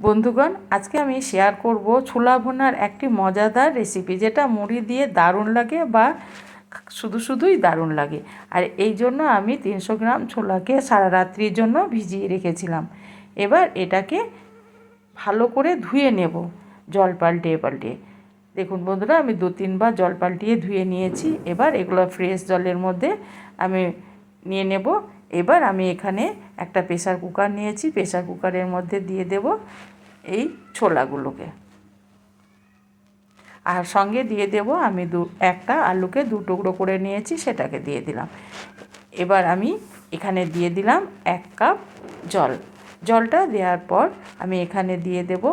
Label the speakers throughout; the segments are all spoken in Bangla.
Speaker 1: বন্ধুগণ, আজকে আমি শেয়ার করব ছোলা ভুনার একটি মজাদার রেসিপি যেটা মুড়ি দিয়ে দারুণ লাগে বা শুধু শুধুই দারুণ লাগে। আর এই জন্য আমি তিনশো গ্রাম ছোলাকে সারা রাত্রির জন্য ভিজিয়ে রেখেছিলাম। এবার এটাকে ভালো করে ধুয়ে নেব জল পাল্টিয়ে পাল্টিয়ে দেখুন বন্ধুরা, আমি দু তিনবার জল পাল্টিয়ে ধুয়ে নিয়েছি। এবার এগুলো ফ্রেশ জলের মধ্যে আমি নিয়ে নেব। এবার আমি এখানে একটা প্রেশার কুকার নিয়েছি। প্রেশার কুকারের মধ্যে দিয়ে দেব এই ছোলাগুলোকে। আর সঙ্গে দিয়ে দেব আমি দু, একটা আলুকে দু টুকরো করে নিয়েছি, সেটাকে দিয়ে দিলাম। এবার আমি এখানে দিয়ে দিলাম এক কাপ জল। জলটা দেওয়ার পর আমি এখানে দিয়ে দেব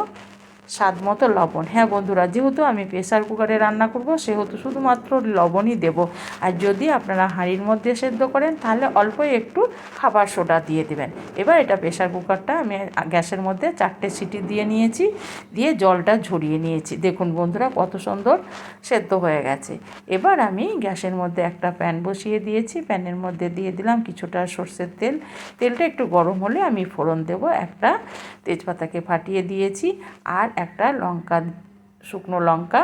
Speaker 1: স্বাদ মতো লবণ। হ্যাঁ বন্ধুরা, যেহেতু আমি প্রেসার কুকারে রান্না করব, সেহেতু শুধুমাত্র লবণই দেব। আর যদি আপনারা হাঁড়ির মধ্যে সেদ্ধ করেন, তাহলে অল্প একটু খাবার সোডা দিয়ে দেবেন। এবার এটা প্রেসার কুকারটা আমি গ্যাসের মধ্যে চারটে সিটি দিয়ে নিয়েছি, দিয়ে জলটা ঝরিয়ে নিয়েছি। দেখুন বন্ধুরা, কত সুন্দর সেদ্ধ হয়ে গেছে। এবার আমি গ্যাসের মধ্যে একটা প্যান বসিয়ে দিয়েছি। প্যানের মধ্যে দিয়ে দিলাম কিছুটা সর্ষের তেল। তেলটা একটু গরম হলে আমি ফোড়ন দেব। একটা তেজপাতাকে ফাটিয়ে দিয়েছি। আর একটা লঙ্কা, শুকনো লঙ্কা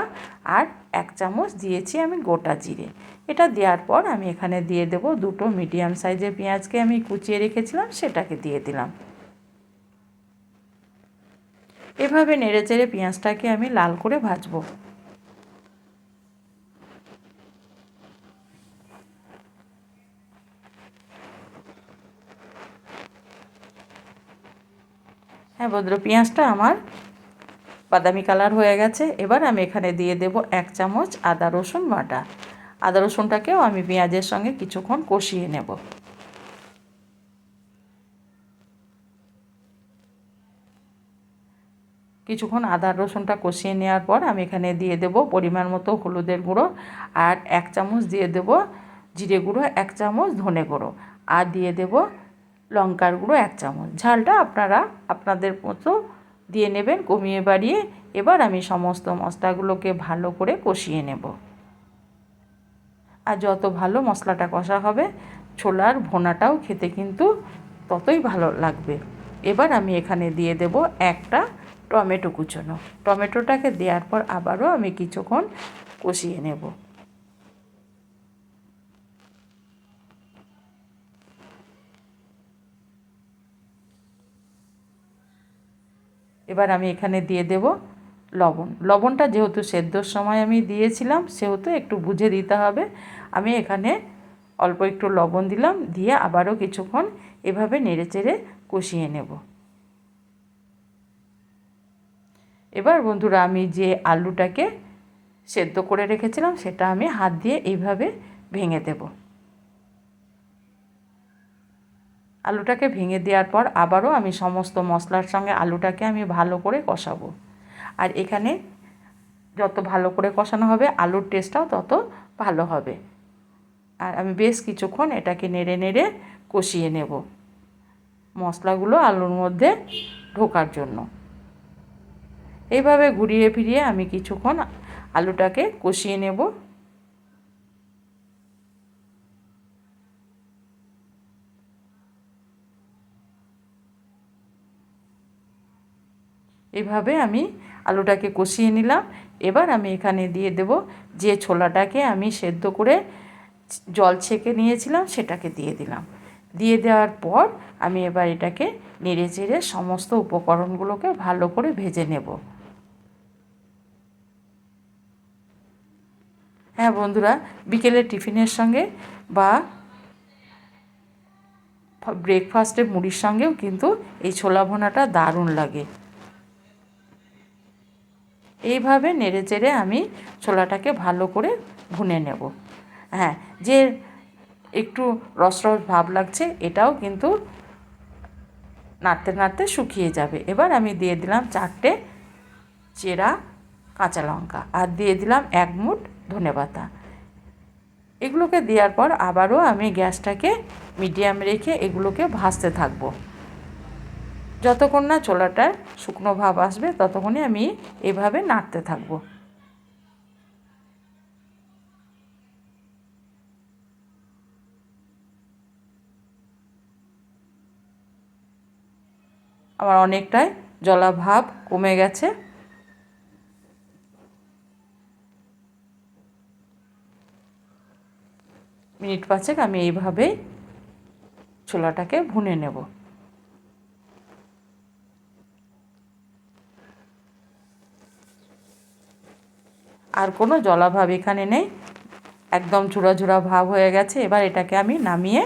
Speaker 1: আর এক চামচ দিয়েছি আমি গোটা জিরে। এটা দেওয়ার পর আমি এখানে দিয়ে দেব দুটো মিডিয়াম সাইজের পেঁয়াজকে আমি কুচিয়ে রেখেছিলাম, সেটাকে দিয়ে দিলাম। এভাবে নেড়ে চেড়ে পেঁয়াজটাকে আমি লাল করে ভাজবো। হ্যাঁ বদ্র পেঁয়াজটা আমার বাদামি কালার হয়ে গেছে। এবার আমি এখানে দিয়ে দেব এক চামচ আদা রসুন বাটা। আদা রসুনটাকেও আমি পেঁয়াজের সঙ্গে কিছুক্ষণ কষিয়ে নেব। কিছুক্ষণ আদা রসুনটা কষিয়ে নেওয়ার পর আমি এখানে দিয়ে দেব পরিমাণ মতো হলুদের গুঁড়ো আর এক চামচ দিয়ে দেব জিরে গুঁড়ো, এক চামচ ধনে গুঁড়ো আর দিয়ে দেব লঙ্কার গুঁড়ো, এক চামচ। ঝালটা আপনারা, আপনাদের মতো দিয়ে নেবেন, কমিয়ে বাড়িয়ে এবার আমি সমস্ত মশলাগুলোকে ভালো করে কষিয়ে নেব। আর যত ভালো মশলাটা কষা হবে, ছোলার ভোনাটাও খেতে কিন্তু ততই ভালো লাগবে। এবার আমি এখানে দিয়ে দেব একটা টমেটো কুচোনো। টমেটোটাকে দেওয়ার পর আবারও আমি কিছুক্ষণ কষিয়ে নেব। এবার আমি এখানে দিয়ে দেব লবণ। লবণটা যেহেতু সেদ্ধর সময় আমি দিয়েছিলাম, সেহেতু একটু বুঝে দিতে হবে। আমি এখানে অল্প একটু লবণ দিলাম, দিয়ে আবারও কিছুক্ষণ এভাবে নেড়ে চেড়ে কষিয়ে নেব। এবার বন্ধুরা আমি যে আলুটাকে সেদ্ধ করে রেখেছিলাম, সেটা আমি হাত দিয়ে এইভাবে ভেঙে দেবো। আলুটাকে ভেঙে দেওয়ার পর আবারও আমি সমস্ত মশলার সঙ্গে আলুটাকে আমি ভালো করে কষাবো। আর এখানে যত ভালো করে কষানো হবে, আলুর টেস্টটাও তত ভালো হবে। আর আমি বেশ কিছুক্ষণ এটাকে নেড়ে নেড়ে কষিয়ে নেব মশলাগুলো আলুর মধ্যে ঢোকার জন্য। এইভাবে ঘুরিয়ে ফিরিয়ে আমি কিছুক্ষণ আলুটাকে কষিয়ে নেব। এভাবে আমি আলুটাকে কষিয়ে নিলাম। এবার আমি এখানে দিয়ে দেব যে ছোলাটাকে আমি সেদ্ধ করে জল ছেঁকে নিয়েছিলাম সেটাকে দিয়ে দিলাম। দিয়ে দেওয়ার পর আমি এবার এটাকে নেড়ে চেড়ে সমস্ত উপকরণগুলোকে ভালো করে ভেজে নেব। হ্যাঁ বন্ধুরা, বিকেলের টিফিনের সঙ্গে বা ব্রেকফাস্টের মুড়ির সঙ্গেও কিন্তু এই ছোলা ভোনাটা দারুণ লাগে। এইভাবে নেড়ে চেড়ে আমি ছোলাটাকে ভালো করে ভুনে নেব। হ্যাঁ যে একটু রস রস ভাব লাগছে, এটাও কিন্তু নাড়তে নাড়তে শুকিয়ে যাবে। এবার আমি দিয়ে দিলাম চারটে চেরা কাঁচা লঙ্কা আর দিয়ে দিলাম এক মুঠ ধনে পাতা। এগুলোকে দেওয়ার পর আবারও আমি গ্যাসটাকে মিডিয়াম রেখে এগুলোকে ভাজতে থাকব। যতক্ষণ না ছোলাটার শুকনো ভাব আসবে ততক্ষণই আমি এভাবে নাড়তে থাকব। আমার অনেকটাই জলাভাব কমে গেছে। মিনিট পাঁচেক আমি এইভাবেই ছোলাটাকে ভুনে নেব। আর কোনো জলাভাব এখানে নেই। একদম ঝুড়া ঝুড়া ভাব হয়ে গেছে। এবার এটাকে আমি নামিয়ে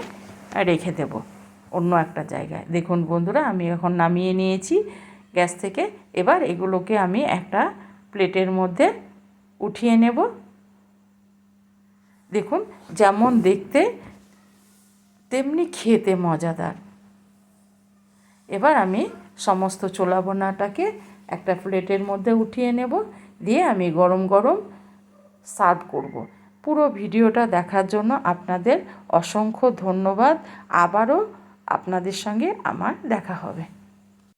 Speaker 1: রেখে দেব অন্য একটা জায়গায়। দেখুন বন্ধুরা, আমি এখন নামিয়ে নিয়েছি গ্যাস থেকে। এবার এগুলোকে আমি একটা প্লেটের মধ্যে উঠিয়ে নেব। দেখুন, যেমন দেখতে, তেমনি খেতে মজাদার। এবার আমি সমস্ত ছোলা বোনাটাকে একটা প্লেটের মধ্যে উঠিয়ে নেব। দিয়ে আমি গরম গরম সার্ভ করব। পুরো ভিডিওটা দেখার জন্য আপনাদের অসংখ্য ধন্যবাদ। আবারও আপনাদের সঙ্গে আমার দেখা হবে।